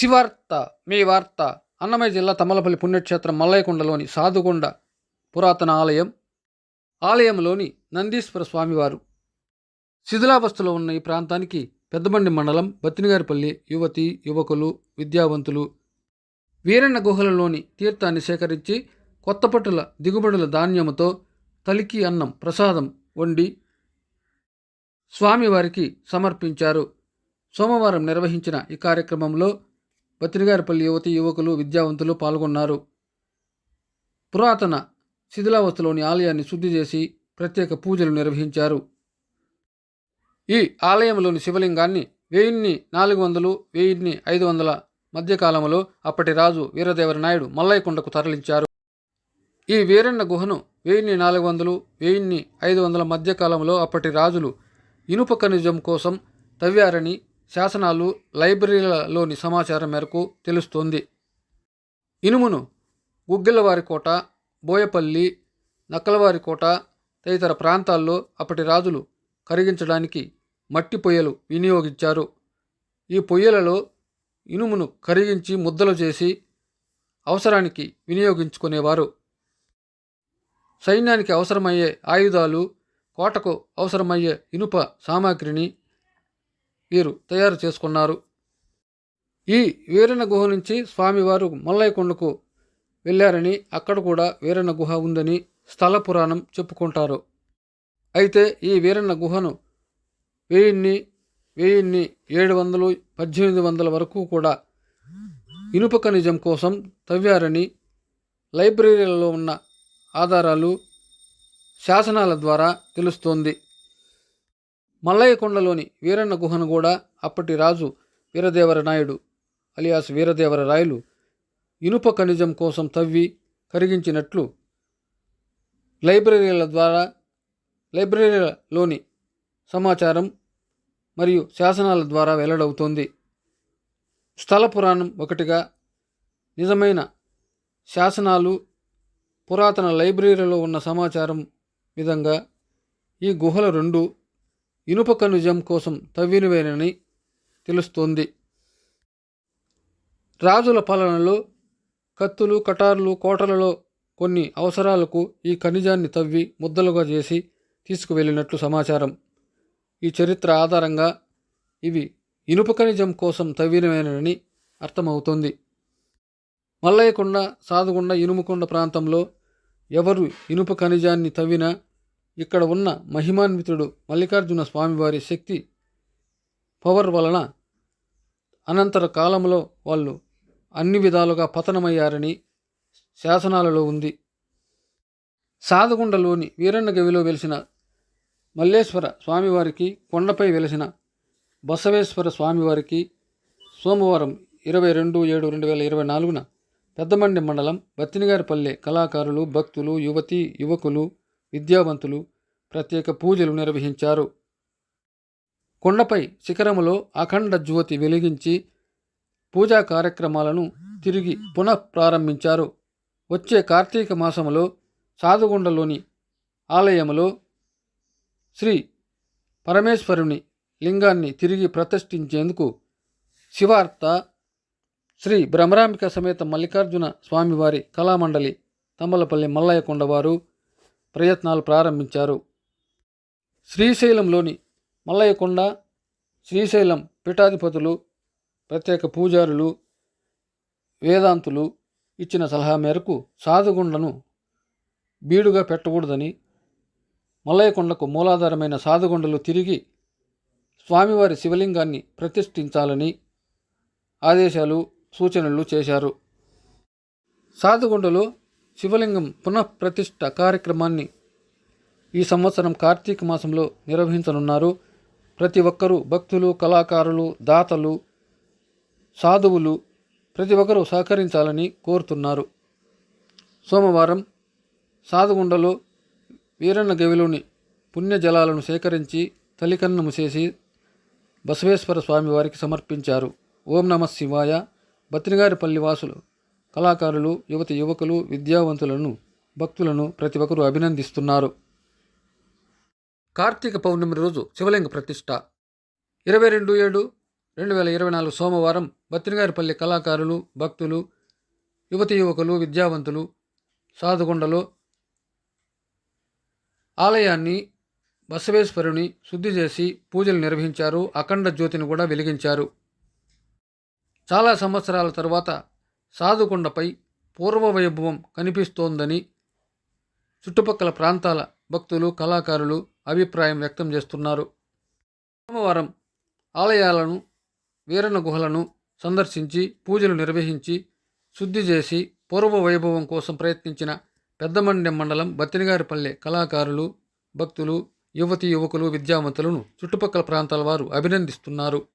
శివార్త మీ వార్త అన్నమయ్య జిల్లా తమలపల్లి పుణ్యక్షేత్రం మల్లయ్యకొండలోని సాధుకొండ పురాతన ఆలయం ఆలయంలోని నందీశ్వర స్వామివారు. శిథిలావస్థలో ఉన్న ఈ ప్రాంతానికి పెద్దబండి మండలం బత్తినిగారిపల్లి యువతి యువకులు విద్యావంతులు వీరన్న గుహలలోని తీర్థాన్ని సేకరించి కొత్తపట్టుల దిగుబడుల ధాన్యముతో తలికి అన్నం ప్రసాదం వండి స్వామివారికి సమర్పించారు. సోమవారం నిర్వహించిన ఈ కార్యక్రమంలో బత్రిగారిపల్లి యువతి యువకులు విద్యావంతులు పాల్గొన్నారు. పురాతన శిథిలావస్థలోని ఆలయాన్ని శుద్ధి చేసి ప్రత్యేక పూజలు నిర్వహించారు. ఈ ఆలయంలోని శివలింగాన్ని వెయ్యిన్ని నాలుగు వందలు వెయ్యిన్ని ఐదు వందల మధ్యకాలంలో అప్పటి రాజు వీరదేవర నాయుడు మల్లయ్యకొండకు తరలించారు. ఈ వీరన్న గుహను వెయ్యిన్ని నాలుగు వందలు వెయ్యిన్ని ఐదు వందల మధ్యకాలంలో అప్పటి రాజులు ఇనుప ఖనిజం కోసం తవ్వారని శాసనాలు లైబ్రరీలలోని సమాచారం మేరకు తెలుస్తోంది. ఇనుమును గుగ్గిలవారి కోట బోయపల్లి నక్కలవారి కోట తదితర ప్రాంతాల్లో అప్పటి రాజులు కరిగించడానికి మట్టి పొయ్యలు వినియోగించారు. ఈ పొయ్యలలో ఇనుమును కరిగించి ముద్దలు చేసి అవసరానికి వినియోగించుకునేవారు. సైన్యానికి అవసరమయ్యే ఆయుధాలు కోటకు అవసరమయ్యే ఇనుప సామాగ్రిని వీరు తయారు చేసుకున్నారు. ఈ వీరన గుహ నుంచి స్వామివారు మల్లయ్యకొండకు వెళ్ళారని అక్కడ కూడా వీరన్న గుహ ఉందని స్థల పురాణం చెప్పుకుంటారు. అయితే ఈ వీరన్న గుహను వెయ్యిన్ని వెయ్యిన్ని ఏడు వందలు పద్దెనిమిది వందల వరకు కూడా ఇనుప ఖనిజం కోసం తవ్వారని లైబ్రరీలలో ఉన్న ఆధారాలు శాసనాల ద్వారా తెలుస్తోంది. మల్లయ్యకొండలోని వీరన్న గుహను కూడా అప్పటి రాజు వీరదేవర నాయుడు అలియాస్ వీరదేవర రాయలు ఇనుప ఖనిజం కోసం తవ్వి కరిగించినట్లు లైబ్రరీల ద్వారా లైబ్రరీలలోని సమాచారం మరియు శాసనాల ద్వారా వెల్లడవుతోంది. స్థల పురాణం ఒకటిగా నిజమైన శాసనాలు పురాతన లైబ్రరీలో ఉన్న సమాచారం విధంగా ఈ గుహల రెండు ఇనుప ఖనిజం కోసం తవ్వినవేనని తెలుస్తోంది. రాజుల పాలనలో కత్తులు కటార్లు కోటలలో కొన్ని అవసరాలకు ఈ ఖనిజాన్ని తవ్వి ముద్దలుగా చేసి తీసుకువెళ్ళినట్లు సమాచారం. ఈ చరిత్ర ఆధారంగా ఇవి ఇనుప ఖనిజం కోసం తవ్వినవేనని అర్థమవుతోంది. మల్లయ్యకొండ సాదుకొండ ఇనుముకొండ ప్రాంతంలో ఎవరు ఇనుప ఖనిజాన్ని తవ్వినా ఇక్కడ ఉన్న మహిమాన్వితుడు మల్లికార్జున స్వామివారి శక్తి పవర్ వలన అనంతర కాలంలో వాళ్ళు అన్ని విధాలుగా పతనమయ్యారని శాసనాలలో ఉంది. సాదగుండలోని వీరన్న గవిలో వెలిసిన మల్లేశ్వర స్వామివారికి కొండపై వెలిసిన బసవేశ్వర స్వామివారికి సోమవారం ఇరవై రెండు ఏడు రెండు వేల ఇరవై నాలుగున పెద్దమండి మండలం బత్తినిగారిపల్లె కళాకారులు భక్తులు యువతి యువకులు విద్యావంతులు ప్రత్యేక పూజలు నిర్వహించారు. కొండపై శిఖరములో అఖండ జ్యోతి వెలిగించి పూజా కార్యక్రమాలను తిరిగి పునః ప్రారంభించారు. వచ్చే కార్తీక మాసములో సాధుగుండలోని ఆలయములో శ్రీ పరమేశ్వరుని లింగాన్ని తిరిగి ప్రతిష్ఠించేందుకు శివార్త శ్రీ భ్రమరాంబిక సమేత మల్లికార్జున స్వామివారి కళామండలి తమ్మలపల్లి మల్లయ్య వారు ప్రయత్నాలు ప్రారంభించారు. శ్రీశైలంలోని మల్లయ్యకొండ శ్రీశైలం పీఠాధిపతులు ప్రత్యేక పూజారులు వేదాంతులు ఇచ్చిన సలహా మేరకు సాధుగుండను బీడుగా పెట్టకూడదని మల్లయ్యకొండకు మూలాధారమైన సాధుగుండలు తిరిగి స్వామివారి శివలింగాన్ని ప్రతిష్ఠించాలని ఆదేశాలు సూచనలు చేశారు. సాధుగుండలో శివలింగం పునఃప్రతిష్ఠ కార్యక్రమాన్ని ఈ సంవత్సరం కార్తీక మాసంలో నిర్వహించనున్నారు. ప్రతి ఒక్కరూ భక్తులు కళాకారులు దాతలు సాధువులు ప్రతి ఒక్కరూ సహకరించాలని కోరుతున్నారు. సోమవారం సాధుగుండలో వీరన్న గవిలోని పుణ్యజలాలను సేకరించి తలికన్నము చేసి బసవేశ్వర స్వామి వారికి సమర్పించారు. ఓం నమ శివాయ. బత్రిగారిపల్లి వాసులు కళాకారులు యువతి యువకులు విద్యావంతులను భక్తులను ప్రతి ఒక్కరూ అభినందిస్తున్నారు. కార్తీక పౌర్ణమి రోజు శివలింగ ప్రతిష్ట. ఇరవై రెండు ఏడు రెండు వేల ఇరవై నాలుగు సోమవారం బత్తినగారిపల్లి కళాకారులు భక్తులు యువతి యువకులు విద్యావంతులు సాధుగుండలో ఆలయాన్ని బసవేశ్వరుని శుద్ధి చేసి పూజలు నిర్వహించారు. అఖండ జ్యోతిని కూడా వెలిగించారు. చాలా సంవత్సరాల తరువాత సాధుకొండపై పూర్వ వైభవం కనిపిస్తోందని చుట్టుపక్కల ప్రాంతాల భక్తులు కళాకారులు అభిప్రాయం వ్యక్తం చేస్తున్నారు. సోమవారం ఆలయాలను వీరన్న గుహలను సందర్శించి పూజలు నిర్వహించి శుద్ధి చేసి పూర్వ వైభవం కోసం ప్రయత్నించిన పెద్దమండ్యం మండలం బత్తినిగారిపల్లె కళాకారులు భక్తులు యువతి యువకులు విద్యావంతులను చుట్టుపక్కల ప్రాంతాల వారు అభినందిస్తున్నారు.